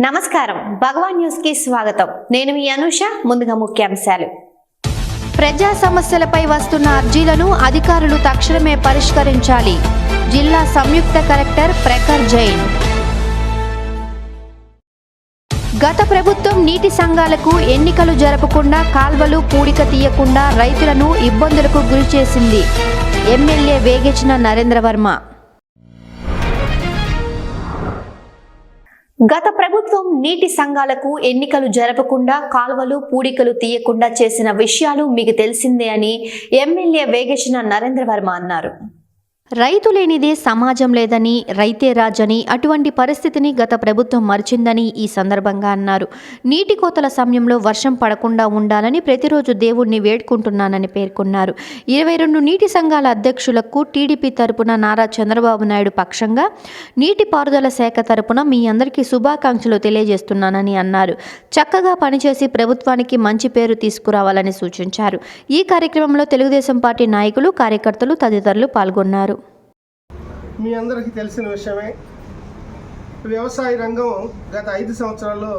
నమస్కారం. భగవాన్ న్యూస్కి స్వాగతం. నేను మీ అనుష ముందుగా ముఖ్యాంశాలు. ప్రజా సమస్యలపై వస్తున్న అర్జీలను అధికారులు తక్షణమే పరిష్కరించాలి. జిల్లా సంయుక్త కలెక్టర్ ప్రఖర్ జైన్. గత ప్రభుత్వం నీటి సంఘాలకు ఎన్నికలు జరపకుండా కాల్వలు పూడిక తీయకుండా రైతులను ఇబ్బందులకు గురి చేసింది ఎమ్మెల్యే నరేంద్ర వర్మ. గత ప్రభుత్వం నీటి సంఘాలకు ఎన్నికలు జరపకుండా కాల్వలు పూడికలు తీయకుండా చేసిన విషయాలు మీకు తెలిసిందే అని ఎమ్మెల్యే వేగేసిన నరేంద్ర వర్మ అన్నారు. రైతు లేనిదే సమాజం లేదని రైతే రాజని అటువంటి పరిస్థితిని గత ప్రభుత్వం మరిచిందని ఈ సందర్భంగా అన్నారు. నీటి కోతల సమయంలో వర్షం పడకుండా ఉండాలని ప్రతిరోజు దేవుణ్ణి వేడుకుంటున్నానని పేర్కొన్నారు. ఇరవై రెండు నీటి సంఘాల అధ్యక్షులకు టీడీపీ తరపున నారా చంద్రబాబు నాయుడు పక్షంగా నీటిపారుదల శాఖ తరపున మీ అందరికీ శుభాకాంక్షలు తెలియజేస్తున్నానని అన్నారు. చక్కగా పనిచేసి ప్రభుత్వానికి మంచి పేరు తీసుకురావాలని సూచించారు. ఈ కార్యక్రమంలో తెలుగుదేశం పార్టీ నాయకులు కార్యకర్తలు తదితరులు పాల్గొన్నారు. మీ అందరికీ తెలిసిన విషయమే వ్యవసాయ రంగం గత ఐదు సంవత్సరాల్లో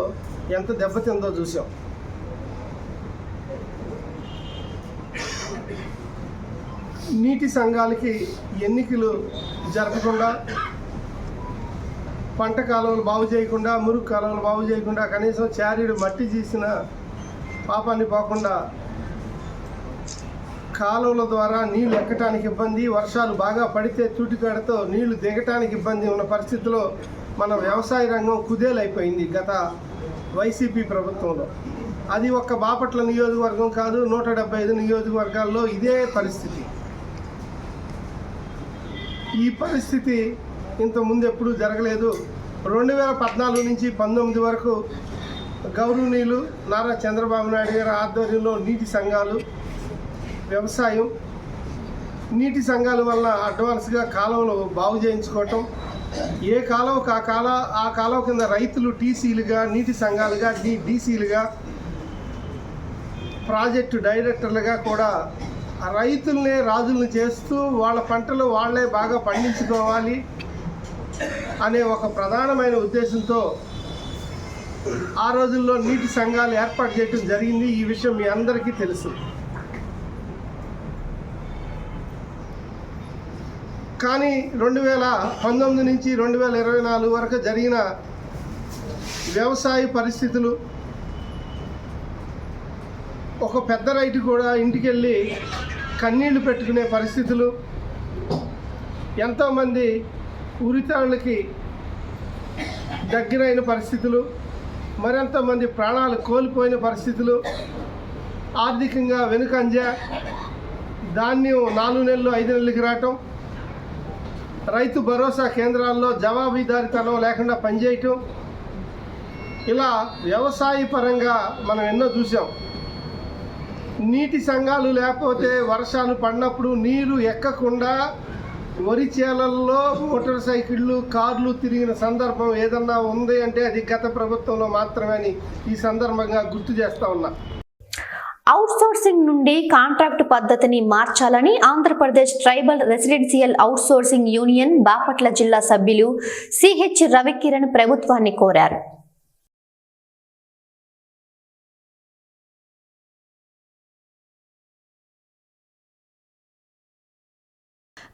ఎంత దెబ్బతిందో చూసాం నీటి సంఘాలకి ఎన్నికలు జరపకుండా పంట కాలువలు బాగు చేయకుండా మురుగు కాలువలు బాగు చేయకుండా కనీసం చారీడు మట్టి చేసిన పాపాన్ని పోకుండా కాలువల ద్వారా నీళ్ళు ఎక్కటానికి ఇబ్బంది వర్షాలు బాగా పడితే తూటికాడతో నీళ్ళు దిగటానికి ఇబ్బంది ఉన్న పరిస్థితిలో మన వ్యవసాయ రంగం కుదేలైపోయింది గత వైసీపీ ప్రభుత్వంలో. అది ఒక్క బాపట్ల నియోజకవర్గం కాదు నూట డెబ్బై ఐదు నియోజకవర్గాల్లో ఇదే పరిస్థితి. ఈ పరిస్థితి ఇంతకుముందు ముందు ఎప్పుడూ జరగలేదు. రెండు వేల పద్నాలుగు నుంచి పంతొమ్మిది వరకు గౌరవనీయులు నారా చంద్రబాబు నాయుడు గారి ఆధ్వర్యంలో నీటి సంఘాలు వ్యవసాయం నీటి సంఘాల వల్ల అడ్వాన్స్గా కాలువలు బాగు చేయించుకోవటం. ఏ కాలువకు ఆ కాల ఆ కాలువ కింద రైతులు టీసీలుగా నీటి సంఘాలుగా డి డీసీలుగా ప్రాజెక్టు డైరెక్టర్లుగా కూడా ఆ రైతుల్ని రాజుల్ని చేస్తూ వాళ్ళ పంటలు వాళ్ళే బాగా పండించుకోవాలి అనే ఒక ప్రధానమైన ఉద్దేశంతో ఆ రోజుల్లో నీటి సంఘాలు ఏర్పాటు చేయడం జరిగింది. ఈ విషయం మీ అందరికీ తెలుసు. కానీ రెండు వేల పంతొమ్మిది నుంచి రెండు వేల ఇరవై నాలుగు వరకు జరిగిన వ్యవసాయ పరిస్థితులు ఒక పెద్ద రైతు కూడా ఇంటికి వెళ్ళి కన్నీళ్ళు పెట్టుకునే పరిస్థితులు ఎంతోమంది ఉరితాళ్ళకి దగ్గరైన పరిస్థితులు మరెంతమంది ప్రాణాలు కోల్పోయిన పరిస్థితులు ఆర్థికంగా వెనుకంజ ధాన్యం నాలుగు నెలలు ఐదు నెలలకి రావటం రైతు భరోసా కేంద్రాల్లో జవాబుదారితనం లేకుండా పనిచేయటం. ఇలా వ్యవసాయ పరంగా మనం ఎన్నో చూసాం నీటి సంఘాలు లేకపోతే వర్షాలు పడినప్పుడు నీరు ఎక్కకుండా వరి చేలల్లో మోటార్ సైకిళ్ళు కార్లు తిరిగిన సందర్భం ఏదన్నా ఉంది అంటే అది గత ప్రభుత్వంలో మాత్రమే అని ఈ సందర్భంగా గుర్తు చేస్తా ఉన్నా. అవుట్సోర్సింగ్ నుండి కాంట్రాక్ట్ పద్ధతిని మార్చాలని Andhra Pradesh tribal residential outsourcing union Bapatla జిల్లా సభ్యులు సిహెచ్ రవికిరణ్ ప్రభుత్వాన్ని కోరారు.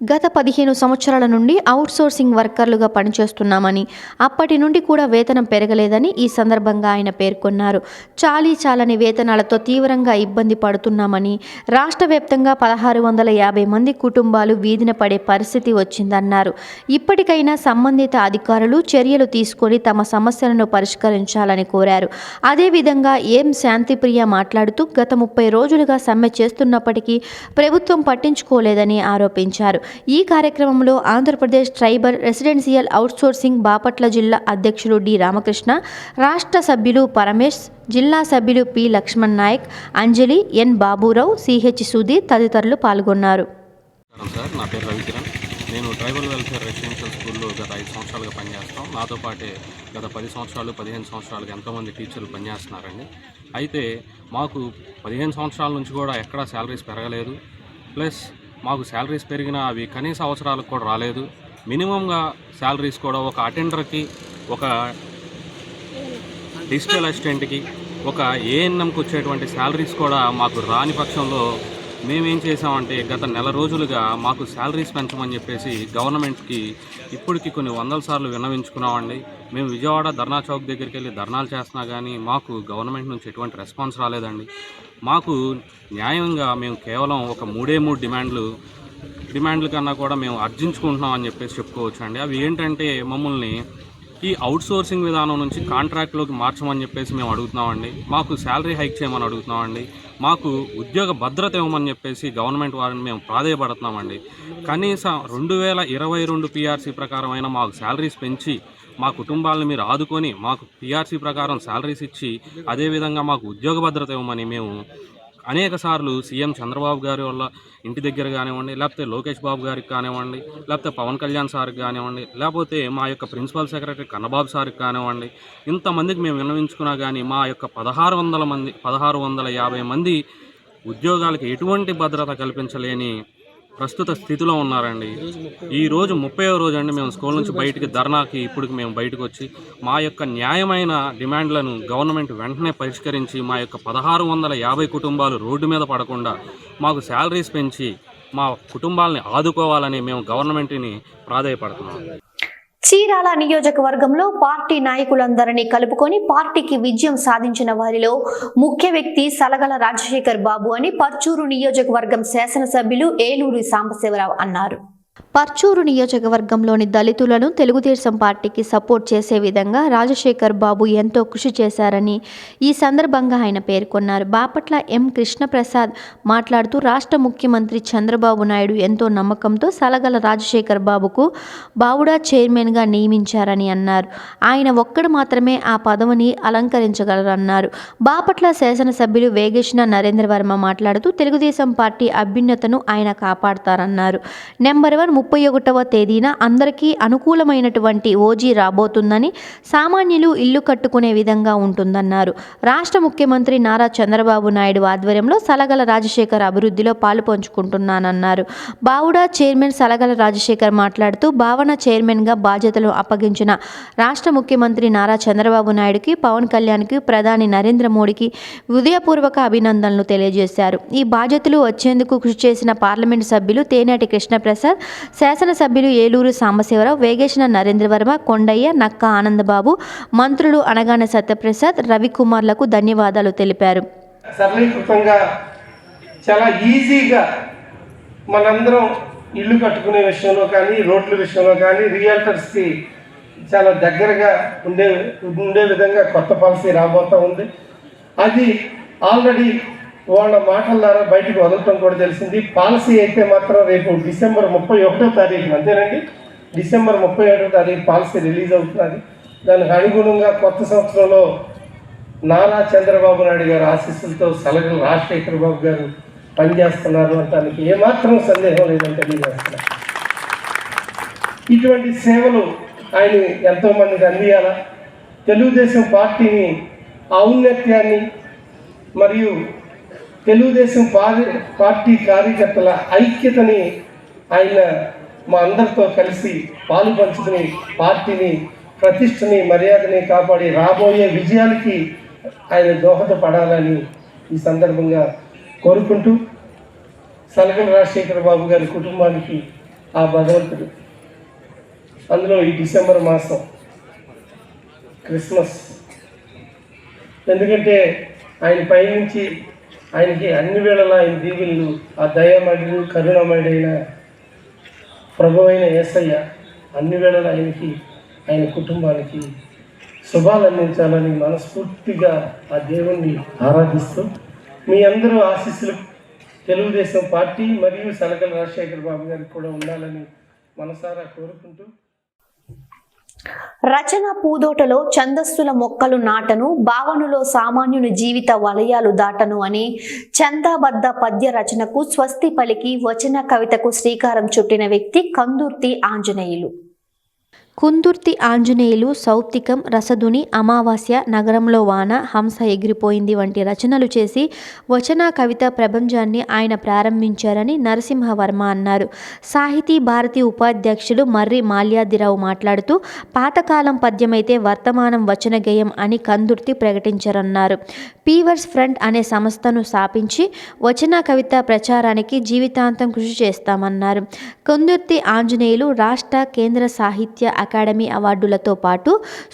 గత పదిహేను సంవత్సరాల నుండి అవుట్సోర్సింగ్ వర్కర్లుగా పనిచేస్తున్నామని అప్పటి నుండి కూడా వేతనం పెరగలేదని ఈ సందర్భంగా ఆయన పేర్కొన్నారు. చాలీ చాలని వేతనాలతో తీవ్రంగా ఇబ్బంది పడుతున్నామని రాష్ట్ర వ్యాప్తంగా పదహారు వందల యాభై మంది కుటుంబాలు వీధిన పడే పరిస్థితి వచ్చిందన్నారు. ఇప్పటికైనా సంబంధిత అధికారులు చర్యలు తీసుకొని తమ సమస్యలను పరిష్కరించాలని కోరారు. అదేవిధంగా ఏం శాంతిప్రియ మాట్లాడుతూ గత ముప్పై రోజులుగా సమ్మె చేస్తున్నప్పటికీ ప్రభుత్వం పట్టించుకోలేదని ఆరోపించారు. ఈ కార్యక్రమంలో Andhra Pradesh tribal residential outsourcing Bapatla జిల్లా అధ్యక్షులు డి రామకృష్ణ రాష్ట్ర సభ్యులు పరమేష్ జిల్లా సభ్యులు P Lakshman Nayak Anjali N Baburao CH Sudheer తదితరులు పాల్గొన్నారు. సార్ నా పేరు రవికిరణ్. నేను ట్రైబల్ వెల్ఫేర్ రెసిడెన్షియల్ స్కూల్లో గత ఐదు సంవత్సరాలుగా పనిచేస్తాం. నాతో పాటే గత పది సంవత్సరాలు పదిహేను సంవత్సరాలుగా ఎంతోమంది టీచర్లు పనిచేస్తున్నారండి. అయితే మాకు పదిహేను సంవత్సరాల నుంచి కూడా ఎక్కడా శాలరీస్ పెరగలేదు. ప్లస్ మాకు శాలరీస్ పెరిగినా అవి కనీస అవసరాలకు కూడా రాలేదు. మినిమంగా శాలరీస్ కూడా ఒక అటెండర్కి ఒక డిజిటల్ అసిస్టెంట్కి ఒక ఏఎన్ఎంకి వచ్చేటువంటి శాలరీస్ కూడా మాకు రాని పక్షంలో మేమేం చేసామంటే గత నెల రోజులుగా మాకు శాలరీస్ పెంచమని చెప్పేసి గవర్నమెంట్కి ఇప్పటికి కొన్ని వందల సార్లు విన్నవించుకున్నామండి. మేము విజయవాడ ధర్నా చౌక్ దగ్గరికి వెళ్ళి ధర్నాలు చేస్తున్నా కానీ మాకు గవర్నమెంట్ నుంచి ఎటువంటి రెస్పాన్స్ రాలేదండి. మాకు న్యాయంగా మేము కేవలం ఒక మూడే మూడు డిమాండ్లు డిమాండ్ల కన్నా కూడా మేము అర్జించుకుంటున్నాం అని చెప్పేసి చెప్పుకోవచ్చు అండి. అవి ఏంటంటే మమ్మల్ని ఈ అవుట్సోర్సింగ్ విధానం నుంచి కాంట్రాక్ట్లోకి మార్చమని చెప్పేసి మేము అడుగుతున్నామండి మాకు శాలరీ హైక్ చేయమని అడుగుతున్నామండి మాకు ఉద్యోగ భద్రత ఇవ్వమని చెప్పేసి గవర్నమెంట్ వారిని మేము ప్రాధాయపడుతున్నామండి కనీసం రెండు వేల ఇరవై రెండు పిఆర్సీ ప్రకారమైన మాకు శాలరీస్ పెంచి మా కుటుంబాలను మీరు ఆదుకొని మాకు పిఆర్సీ ప్రకారం శాలరీస్ ఇచ్చి అదేవిధంగా మాకు ఉద్యోగ భద్రత ఇవ్వమని మేము అనేక సార్లు సీఎం చంద్రబాబు గారి వల్ల ఇంటి దగ్గర కానివ్వండి లేకపోతే లోకేష్ బాబు గారికి కానివ్వండి లేకపోతే పవన్ కళ్యాణ్ సార్కి కానివ్వండి లేకపోతే మా యొక్క ప్రిన్సిపల్ సెక్రటరీ కన్నబాబు సార్కి కానివ్వండి ఇంతమందికి మేము విన్నవించుకున్నా కానీ మా యొక్క పదహారు వందల మంది పదహారు వందల యాభై మంది ఉద్యోగాలకు ఎటువంటి భద్రత కల్పించలేని ప్రస్తుత స్థితిలో ఉన్నారండి. ఈ రోజు ముప్పై రోజు అండి మేము స్కూల్ నుంచి బయటికి ధర్నాకి ఇప్పుడు మేము బయటకు వచ్చి మా యొక్క న్యాయమైన డిమాండ్లను గవర్నమెంట్ వెంటనే పరిష్కరించి మా యొక్క పదహారు వందల యాభై కుటుంబాలు రోడ్డు మీద పడకుండా మాకు శాలరీస్ పెంచి మా కుటుంబాలని ఆదుకోవాలని మేము గవర్నమెంట్ని ప్రాధాయపడుతున్నాం. చీరాల నియోజకవర్గంలో పార్టీ నాయకులందరినీ కలుపుకొని పార్టీకి విజయం సాధించిన వారిలో ముఖ్య వ్యక్తి సలగల రాజశేఖర్ బాబు అని పర్చూరు నియోజకవర్గం శాసనసభ్యులు ఏలూరి సాంబశివరావు అన్నారు. పర్చూరు నియోజకవర్గంలోని దళితులను తెలుగుదేశం పార్టీకి సపోర్ట్ చేసే విధంగా రాజశేఖర్ బాబు ఎంతో కృషి చేశారని ఈ సందర్భంగా ఆయన పేర్కొన్నారు. బాపట్ల ఎం. కృష్ణప్రసాద్ మాట్లాడుతూ రాష్ట్ర ముఖ్యమంత్రి చంద్రబాబు నాయుడు ఎంతో నమ్మకంతో సలగల రాజశేఖర్ బాబుకు బావుడా చైర్మన్గా నియమించారని అన్నారు. ఆయన ఒక్కడు మాత్రమే ఆ పదవిని అలంకరించగలరన్నారు. బాపట్ల శాసనసభ్యులు వేగేష్ణ నరేంద్ర వర్మ మాట్లాడుతూ తెలుగుదేశం పార్టీ అభ్యున్నతను ఆయన కాపాడతారన్నారు. నెంబర్ వన్ ముప్పై ఒకటవ తేదీన అందరికీ అనుకూలమైనటువంటి ఓజీ రాబోతుందని సామాన్యులు ఇల్లు కట్టుకునే విధంగా ఉంటుందన్నారు. రాష్ట్ర ముఖ్యమంత్రి నారా చంద్రబాబు నాయుడు ఆధ్వర్యంలో సలగల రాజశేఖర్ అభివృద్ధిలో పాలు పంచుకుంటున్నానన్నారు. బావుడా చైర్మన్ సలగల రాజశేఖర్ మాట్లాడుతూ భావన చైర్మన్గా బాధ్యతలు అప్పగించిన రాష్ట్ర ముఖ్యమంత్రి నారా చంద్రబాబు నాయుడుకి పవన్ కళ్యాణ్కి ప్రధాని నరేంద్ర మోడీకి హృదయపూర్వక అభినందనలు తెలియజేశారు. ఈ బాధ్యతలు వచ్చేందుకు కృషి చేసిన పార్లమెంటు సభ్యులు తేనేటి కృష్ణప్రసాద్ శాసనసభ్యులు ఏలూరు సాంబశివరావు వేగేసిన నరేంద్రవర్మ కొండయ్య నక్క ఆనందబాబు మంత్రులు అనగాన సత్యప్రసాద్ రవికుమార్లకు ధన్యవాదాలు తెలిపారు. సరళీకృతంగా చాలా ఈజీగా మనందరం ఇల్లు కట్టుకునే విషయంలో కానీ రోడ్ల విషయంలో కానీ రియల్టర్స్కి చాలా దగ్గరగా ఉండే ఉండే విధంగా కొత్త పాలసీ రాబోతూ ఉంది. అది ఆల్రెడీ వాళ్ళ మాటల ద్వారా బయటకు వదలటం కూడా తెలిసింది. పాలసీ అయితే మాత్రం రేపు డిసెంబర్ ముప్పై ఒకటో తారీఖు అంతేనండి? డిసెంబర్ ముప్పై ఒకటో తారీఖు పాలసీ రిలీజ్ అవుతున్నది. దానికి అనుగుణంగా కొత్త సంవత్సరంలో నారా చంద్రబాబు నాయుడు గారు ఆశీస్సులతో సలహలు రాజశేఖర్ బాబు గారు పనిచేస్తున్నారు అంటానికి ఏమాత్రం సందేహం లేదని తెలియజేస్తున్నారు ఇటువంటి సేవలు ఆయన ఎంతోమందికి అందియాలా? తెలుగుదేశం పార్టీని ఔన్నత్యాన్ని మరియు తెలుగుదేశం పార్టీ పార్టీ కార్యకర్తల ఐక్యతని ఆయన మా అందరితో కలిసి పాలు పంచుకుని పార్టీని ప్రతిష్టని మర్యాదని కాపాడి రాబోయే విజయాలకి ఆయన దోహదపడాలని ఈ సందర్భంగా కోరుకుంటూ సలగల రాజశేఖర బాబు గారి కుటుంబానికి ఆ భగవంతుడు. అందులో ఈ డిసెంబర్ మాసం క్రిస్మస్. ఎందుకంటే ఆయన పైనుంచి ఆయనకి అన్ని వేళలా ఆయన దీవెళ్ళు ఆ దయామయుడు కరుణమయుడైన ప్రభు అయిన యేసయ్య అన్ని వేళలా ఆయనకి ఆయన కుటుంబానికి శుభాలు అందించాలని మనస్ఫూర్తిగా ఆ దేవుణ్ణి ఆరాధిస్తూ మీ అందరూ ఆశీస్సులు తెలుగుదేశం పార్టీ మరియు సలకల రాజశేఖర్ బాబు గారికి కూడా ఉండాలని మనసారా కోరుకుంటూ రచన పూదోటలో ఛందస్సుల మొక్కలు నాటను భావనలో సామాన్యుని జీవిత వలయాలు దాటను అని చందాబద్ధ పద్య రచనకు స్వస్తి పలికి వచన కవితకు శ్రీకారం చుట్టిన వ్యక్తి కందుర్తి ఆంజనేయులు. కుందుర్తి ఆంజనేయులు సౌప్తికం రసధుని అమావాస్య నగరంలో వాన హంస ఎగిరిపోయింది వంటి రచనలు చేసి వచన కవిత ప్రపంచాన్ని ఆయన ప్రారంభించారని నరసింహవర్మ అన్నారు. సాహితీ భారతి ఉపాధ్యక్షులు మర్రి మాల్యాదిరావు మాట్లాడుతూ పాతకాలం పద్యమైతే వర్తమానం వచన గేయం అని కందుర్తి ప్రకటించారన్నారు. పీవర్స్ ఫ్రంట్ అనే సంస్థను స్థాపించి వచన కవిత ప్రచారానికి జీవితాంతం కృషి చేస్తామన్నారు. కొందుర్తి ఆంజనేయులు రాష్ట్ర కేంద్ర సాహిత్య అకాడమీ అవార్డులతో పాటు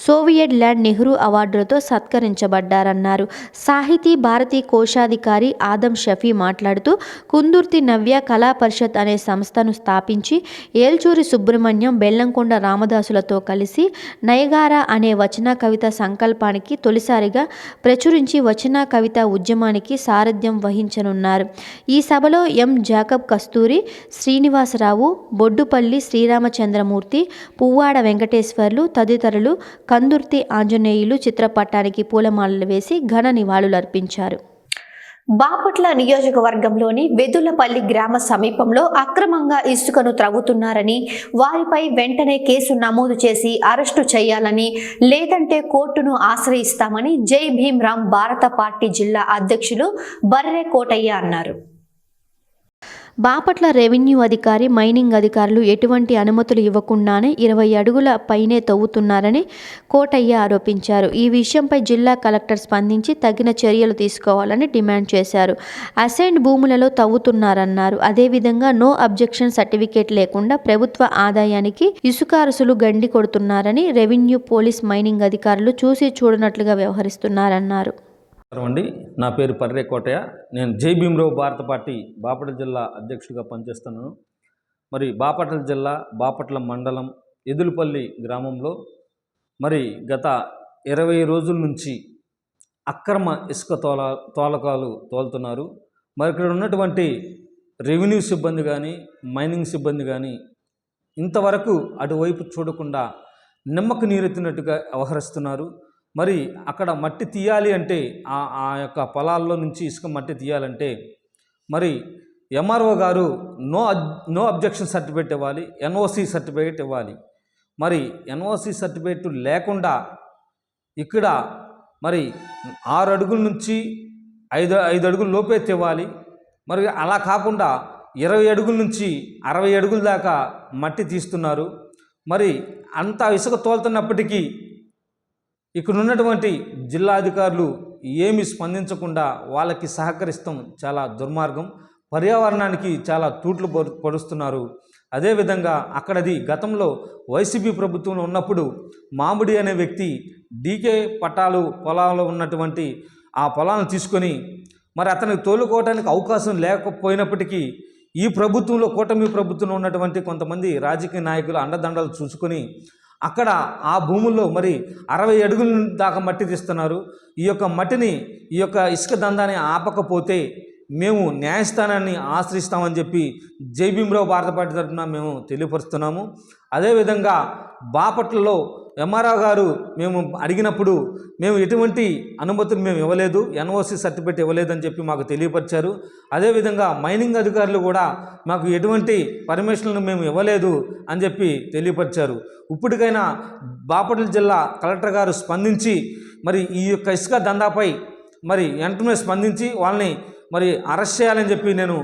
సోవియట్ ల్యాండ్ నెహ్రూ అవార్డులతో సత్కరించబడ్డారన్నారు. సాహితీ భారతి కోశాధికారి ఆదం షఫీ మాట్లాడుతూ కుందుర్తి నవ్య కళా పరిషత్ అనే సంస్థను స్థాపించి ఏల్చూరి సుబ్రహ్మణ్యం బెల్లంకొండ రామదాసులతో కలిసి నయగార అనే వచన కవిత సంకల్పానికి తొలిసారిగా ప్రచురించి వచన కవిత ఉద్యమానికి సారథ్యం వహించనున్నారు. ఈ సభలో ఎం. జాకబ్ కస్తూరి శ్రీనివాసరావు బొడ్డుపల్లి శ్రీరామచంద్రమూర్తి పువ్వాడ వెంకటేశ్వర్లు తదితరులు కందుర్తి ఆంజనేయులు చిత్రపటానికి పూలమాలలు వేసి ఘన నివాళులర్పించారు. బాపట్ల నియోజకవర్గంలోని వెదులపల్లి గ్రామ సమీపంలో అక్రమంగా ఇసుకను త్రవ్వుతున్నారని వారిపై వెంటనే కేసు నమోదు చేసి అరెస్టు చేయాలని లేదంటే కోర్టును ఆశ్రయిస్తామని జై భీమ్రామ్ భారత పార్టీ జిల్లా అధ్యక్షులు బర్రె కోటయ్య అన్నారు. బాపట్ల రెవెన్యూ అధికారి మైనింగ్ అధికారులు ఎటువంటి అనుమతులు ఇవ్వకుండానే ఇరవై అడుగుల పైనే తవ్వుతున్నారని కోటయ్య ఆరోపించారు. ఈ విషయంపై జిల్లా కలెక్టర్ స్పందించి తగిన చర్యలు తీసుకోవాలని డిమాండ్ చేశారు. అసైన్డ్ భూములలో తవ్వుతున్నారన్నారు. అదేవిధంగా నో అబ్జెక్షన్ సర్టిఫికేట్ లేకుండా ప్రభుత్వ ఆదాయానికి ఇసుకారసులు గండి కొడుతున్నారని రెవెన్యూ పోలీస్ మైనింగ్ అధికారులు చూసి చూడనట్లుగా వ్యవహరిస్తున్నారన్నారు. అండి. నా పేరు పర్రే కోటయ్య. నేను జై భీమరావు భారత పార్టీ బాపట్ల జిల్లా అధ్యక్షుడిగా పనిచేస్తున్నాను. మరి బాపట్ల జిల్లా బాపట్ల మండలం ఎదులుపల్లి గ్రామంలో మరి గత ఇరవై రోజుల నుంచి అక్రమ ఇసుక తోల తోలకాలు తోలుతున్నారు. మరి ఇక్కడ ఉన్నటువంటి రెవెన్యూ సిబ్బంది కానీ మైనింగ్ సిబ్బంది కానీ ఇంతవరకు అటువైపు చూడకుండా నిమ్మకు నీరెత్తినట్టుగా వ్యవహరిస్తున్నారు. మరి అక్కడ మట్టి తీయాలి అంటే ఆ ఆ యొక్క పొలాల్లో నుంచి ఇసుక మట్టి తీయాలంటే మరి ఎంఆర్ఓ గారు no ob- no objection certificate ఇవ్వాలి ఎన్ఓసి సర్టిఫికేట్ ఇవ్వాలి. మరి ఎన్ఓసి సర్టిఫికేట్ లేకుండా ఇక్కడ మరి ఆరు అడుగుల నుంచి ఐదు ఐదు అడుగుల లోపే తెవ్వాలి మరి అలా కాకుండా ఇరవై అడుగుల నుంచి అరవై అడుగుల దాకా మట్టి తీస్తున్నారు. మరి అంత ఇసుక తోలుతున్నప్పటికీ ఇక్కడ ఉన్నటువంటి జిల్లా అధికారులు ఏమి స్పందించకుండా వాళ్ళకి సహకరిస్తాం చాలా దుర్మార్గం. పర్యావరణానికి చాలా తూట్లు పడుస్తున్నారు. అదేవిధంగా అక్కడది గతంలో వైసీపీ ప్రభుత్వంలో ఉన్నప్పుడు మామిడి అనే వ్యక్తి డీకే పట్టాలు పొలాల్లో ఉన్నటువంటి ఆ పొలాలను తీసుకొని మరి అతనికి తోలుకోవడానికి అవకాశం లేకపోయినప్పటికీ ఈ ప్రభుత్వంలో కూటమి ప్రభుత్వంలో ఉన్నటువంటి కొంతమంది రాజకీయ నాయకులు అండదండలు చూసుకొని అక్కడ ఆ భూముల్లో మరి అరవై అడుగుల దాకా మట్టి తీస్తున్నారు. ఈ యొక్క మట్టిని ఈ యొక్క ఇసుక దందాన్ని ఆపకపోతే మేము న్యాయస్థానాన్ని ఆశ్రయిస్తామని చెప్పి జై భీమరావు భారత పార్టీ తరఫున మేము తెలియపరుస్తున్నాము. అదేవిధంగా బాపట్లలో ఎంఆర్ఆర్ గారు మేము అడిగినప్పుడు మేము ఎటువంటి అనుమతులు మేము ఇవ్వలేదు ఎన్ఓసి సర్టిఫికేట్ ఇవ్వలేదని చెప్పి మాకు తెలియపరిచారు. అదేవిధంగా మైనింగ్ అధికారులు కూడా మాకు ఎటువంటి పర్మిషన్లు మేము ఇవ్వలేదు అని చెప్పి తెలియపరిచారు. ఇప్పటికైనా బాపట్ల జిల్లా కలెక్టర్ గారు స్పందించి మరి ఈ యొక్క ఇసుక దందాపై మరి వెంటనే స్పందించి వాళ్ళని మరి అరెస్ట్ చేయాలని చెప్పి నేను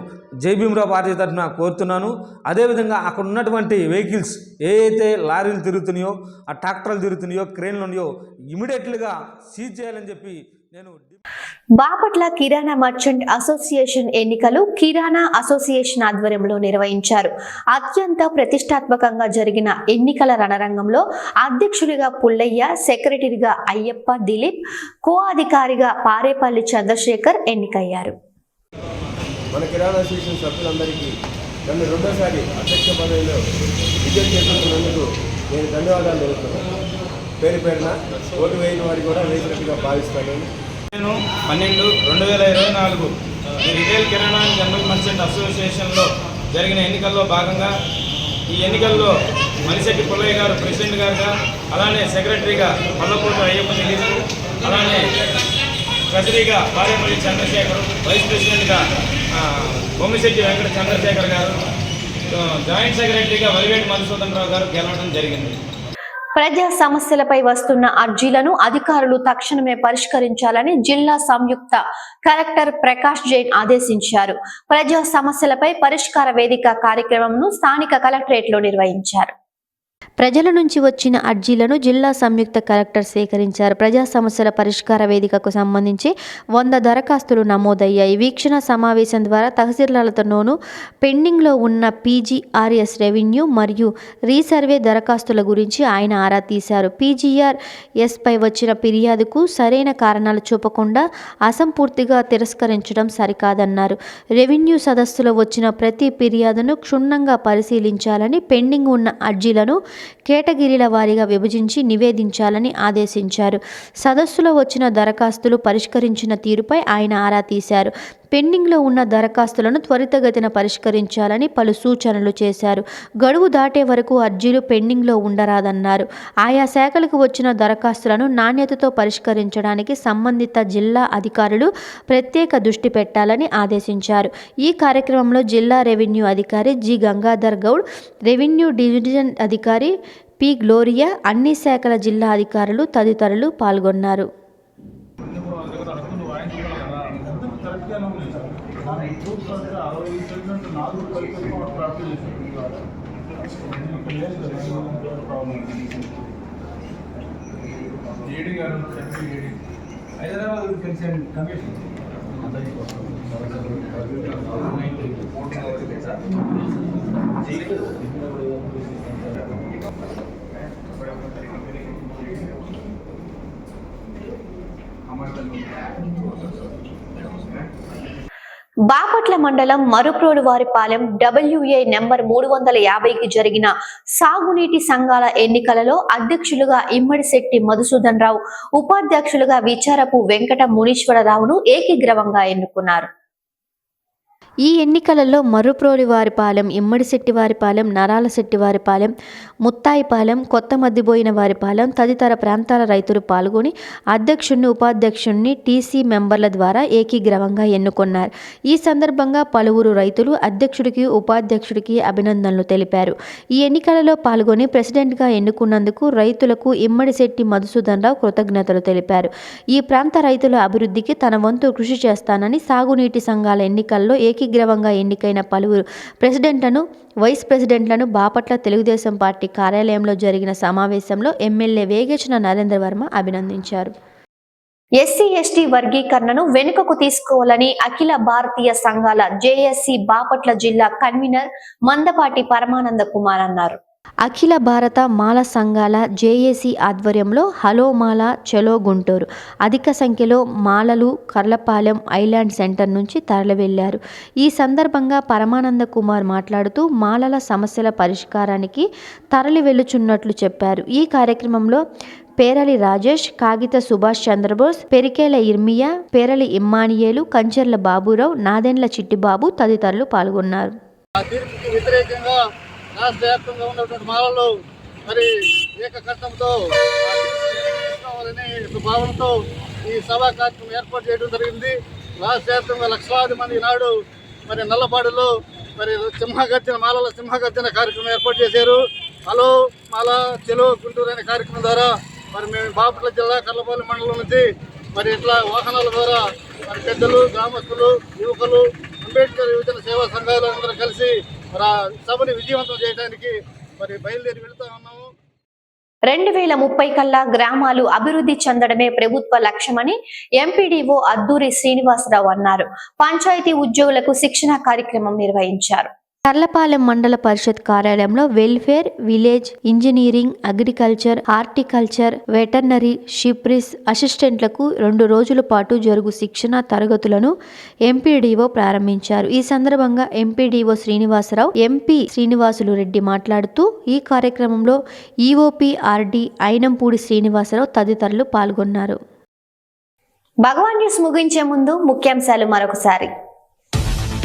జై భీమరావు పార్టీ తరఫున కోరుతున్నాను. అదేవిధంగా అక్కడ ఉన్నటువంటి వెహికల్స్ ఏ అయితే లారీలు తిరుగుతున్నాయో ఆ ట్రాక్టర్లు తిరుగుతున్నాయో క్రేన్లు ఉన్నాయో ఇమీడియట్లుగా సీజ్ చేయాలని చెప్పి నేను బాపట్ల కిరాణా మర్చెంట్ అసోసియేషన్ ఎన్నికలు కిరాణా అసోసియేషన్ ఆధ్వర్యంలో నిర్వహించారు. అత్యంత ప్రతిష్టాత్మకంగా జరిగిన ఎన్నికల రణరంగంలో అధ్యక్షుడిగా పుల్లయ్య సెక్రటరీగా అయ్యప్ప దిలీప్ కో అధికారిగా పారేపల్లి చంద్రశేఖర్ ఎన్నికయ్యారు. మన కిరాణా అసోసియేషన్ సభ్యులందరికీ నన్ను రెండోసారి అధ్యక్ష పదవిలో విజయం చేస్తున్నందుకు నేను ధన్యవాదాలు తెలుపుతున్నాను. పేరు పేరున ఓటు వేయని వారికి కూడా వేసినట్టుగా భావిస్తాను. నేను పన్నెండు రెండు వేల ఇరవై నాలుగు రిటైల్ కిరాణా జనరల్ మర్చెంట్ అసోసియేషన్లో జరిగిన ఎన్నికల్లో భాగంగా ఈ ఎన్నికల్లో మలిశెట్టి పుల్లయ్య గారు ప్రెసిడెంట్ గారుగా అలానే సెక్రటరీగా పల్లపోటు అయ్యప్ప దిలీప్ అలానే ట్రెజరీగా పారేపల్లి చంద్రశేఖర్ వైస్ ప్రెసిడెంట్గా బొమ్మిశెట్టి వెంకట చంద్రశేఖర్ గారు జాయింట్ సెక్రటరీగా వలివేటి మధుసూదన్ రావు గారు గెలవడం జరిగింది. ప్రజా సమస్యలపై వస్తున్న అర్జీలను అధికారులు తక్షణమే పరిష్కరించాలని జిల్లా సంయుక్త కలెక్టర్ ప్రకాష్ జైన్ ఆదేశించారు. ప్రజా సమస్యలపై పరిష్కార వేదిక కార్యక్రమంను స్థానిక కలెక్టరేట్లో నిర్వహించారు. ప్రజల నుంచి వచ్చిన అర్జీలను జిల్లా సంయుక్త కలెక్టర్ సేకరించారు. ప్రజా సమస్యల పరిష్కార వేదికకు సంబంధించి వంద దరఖాస్తులు నమోదయ్యాయి. వీక్షణ సమావేశం ద్వారా తహసీల్దార్లతోనూ పెండింగ్లో ఉన్న పీజీఆర్ఎస్ రెవెన్యూ మరియు రీసర్వే దరఖాస్తుల గురించి ఆయన ఆరా తీశారు. పీజీఆర్ఎస్పై వచ్చిన ఫిర్యాదుకు సరైన కారణాలు చూపకుండా అసంపూర్తిగా తిరస్కరించడం సరికాదన్నారు. రెవెన్యూ సదస్సులో వచ్చిన ప్రతి ఫిర్యాదును క్షుణ్ణంగా పరిశీలించాలని పెండింగ్ ఉన్న అర్జీలను కేటగిరీల వారీగా విభజించి నివేదించాలని ఆదేశించారు. సదస్సులో వచ్చిన దరఖాస్తులు పరిష్కరించిన తీరుపై ఆయన ఆరా తీశారు. పెండింగ్లో ఉన్న దరఖాస్తులను త్వరితగతిన పరిష్కరించాలని పలు సూచనలు చేశారు. గడువు దాటే వరకు అర్జీలు పెండింగ్లో ఉండరాదన్నారు. ఆయా శాఖలకు వచ్చిన దరఖాస్తులను నాణ్యతతో పరిష్కరించడానికి సంబంధిత జిల్లా అధికారులు ప్రత్యేక దృష్టి పెట్టాలని ఆదేశించారు. ఈ కార్యక్రమంలో జిల్లా రెవెన్యూ అధికారి G. Gangadhar Goud revenue division అధికారి పి. గ్లోరియా అన్ని శాఖల జిల్లా అధికారులు తదితరులు పాల్గొన్నారు. హైదరాబాద్ కలిసి కమిషన్ బాపట్ల మండలం మరుప్రోలువారిపాలెం డబ్ల్యూఏ నెంబర్ మూడు వందల యాభైకి జరిగిన సాగునీటి సంఘాల ఎన్నికలలో అధ్యక్షులుగా ఇమ్మడిశెట్టి మధుసూదన్ రావు ఉపాధ్యక్షులుగా విచారపు వెంకట మునీశ్వరరావును ఏకీగ్రవంగా ఎన్నుకున్నారు. ఈ ఎన్నికలలో మర్రుప్రోలివారిపాలెం ఇమ్మడిశెట్టివారిపాలెం నరాలశెట్టివారిపాలెం ముత్తాయిపాలెం కొత్త మద్దిబోయిన వారిపాలెం తదితర ప్రాంతాల రైతులు పాల్గొని అధ్యక్షుణ్ణి ఉపాధ్యక్షుణ్ణి టీసీ మెంబర్ల ద్వారా ఏకీగ్రవంగా ఎన్నుకున్నారు. ఈ సందర్భంగా పలువురు రైతులు అధ్యక్షుడికి ఉపాధ్యక్షుడికి అభినందనలు తెలిపారు. ఈ ఎన్నికలలో పాల్గొని ప్రెసిడెంట్గా ఎన్నుకున్నందుకు రైతులకు ఇమ్మడిశెట్టి మధుసూదన్ రావు కృతజ్ఞతలు తెలిపారు. ఈ ప్రాంత రైతుల అభివృద్ధికి తన వంతు కృషి చేస్తానని సాగునీటి సంఘాల ఎన్నికల్లో ఏకీ ఏకీగ్రవంగా ఎన్నికైన పలువురు ప్రెసిడెంట్లను వైస్ ప్రెసిడెంట్లను బాపట్ల తెలుగుదేశం పార్టీ కార్యాలయంలో జరిగిన సమావేశంలో ఎమ్మెల్యే వేగేచిన నరేంద్ర వర్మ అభినందించారు. ఎస్సీ ఎస్టీ వర్గీకరణను వెనుకకు తీసుకోవాలని అఖిల భారతీయ సంఘాల జేఎస్సీ బాపట్ల జిల్లా కన్వీనర్ మందపాటి పరమానంద కుమార్ అన్నారు. అఖిల భారత మాల సంఘాల జేఏసీ ఆధ్వర్యంలో హలో మాల చలో గుంటూరు. అధిక సంఖ్యలో మాలలు కర్లపాలెం ఐలాండ్ సెంటర్ నుంచి తరలివెళ్ళారు. ఈ సందర్భంగా పరమానంద కుమార్ మాట్లాడుతూ మాలల సమస్యల పరిష్కారానికి తరలి వెళ్ళుచున్నట్లు చెప్పారు. ఈ కార్యక్రమంలో పేరలి రాజేష్ కాగిత సుభాష్ చంద్రబోస్ పెరికేల ఇర్మియా పేరలి ఇమ్మానియేలు కంచర్ల బాబురావు నాదెండ్ల చిట్టిబాబు తదితరులు పాల్గొన్నారు. రాష్ట్ర వ్యాప్తంగా ఉన్నటువంటి మాలలు మరి ఏకకంఠంతో తీసుకోవాలనే భావనతో ఈ సభా కార్యక్రమం ఏర్పాటు చేయడం జరిగింది. రాష్ట్ర వ్యాప్తంగా లక్షలాది మంది ఈనాడు మరి నల్లపాడులో మరి సింహగర్జన మాలల సింహగర్జన కార్యక్రమం ఏర్పాటు చేశారు. హలో మాల చెలో గుంటూరు అనే కార్యక్రమం ద్వారా మరి మేము బాపట్ల జిల్లా కర్లపల్లి మండలం నుంచి మరి ఇట్లా వాహనాల ద్వారా మరి పెద్దలు గ్రామస్తులు యువకులు అంబేద్కర్ యువజన సేవా సంఘాలు అందరూ కలిసి సభని విజయవంతం చేయడానికి మరి బయలుదేరి వెళ్తా ఉన్నాము. రెండు వేల ముప్పై కల్లా గ్రామాలు అభివృద్ధి చెందడమే ప్రభుత్వ లక్ష్యమని ఎంపీడీఓ అద్దూరి శ్రీనివాసరావు అన్నారు. పంచాయతీ ఉద్యోగులకు శిక్షణ కార్యక్రమం నిర్వహించారు. కర్లపాలెం మండల పరిషత్ కార్యాలయంలో welfare village engineering agriculture horticulture veterinary fisheries అసిస్టెంట్లకు రెండు రోజుల పాటు జరుగు శిక్షణ తరగతులను ఎంపీడీఓ ప్రారంభించారు. ఈ సందర్భంగా ఎంపీడీఓ శ్రీనివాసరావు ఎంపీ శ్రీనివాసులు రెడ్డి మాట్లాడుతూ ఈ కార్యక్రమంలో ఈఓపీఆర్డీ అయినంపూడి ఐనంపూడి శ్రీనివాసరావు తదితరులు పాల్గొన్నారు. భగవాన్ న్యూస్ ముగించే ముందు ముఖ్యాంశాలు మరొకసారి.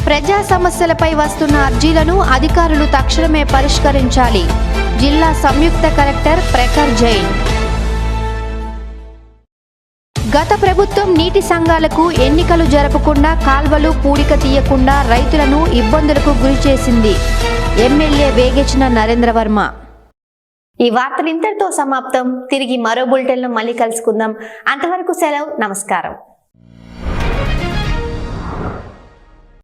ప్రజా సమస్యలపై వస్తున్న అర్జీలను అధికారులు తక్షణమే పరిష్కరించాలి. జిల్లా సంయుక్త కలెక్టర్ ప్రఖర్ జైన్. గత ప్రభుత్వం నీటి సంఘాలకు ఎన్నికలు జరపకుండా కాల్వలు పూడిక తీయకుండా రైతులను ఇబ్బందులకు గురి చేసింది ఎమ్మెల్యే వేగించిన నరేంద్ర వర్మ. ఈ వార్తలు ఇంతటితో సమాప్తం. తిరిగి మరో బులెటిన్లో మళ్ళీ కలుసుకుందాం. అంతవరకు సెలవు. నమస్కారం.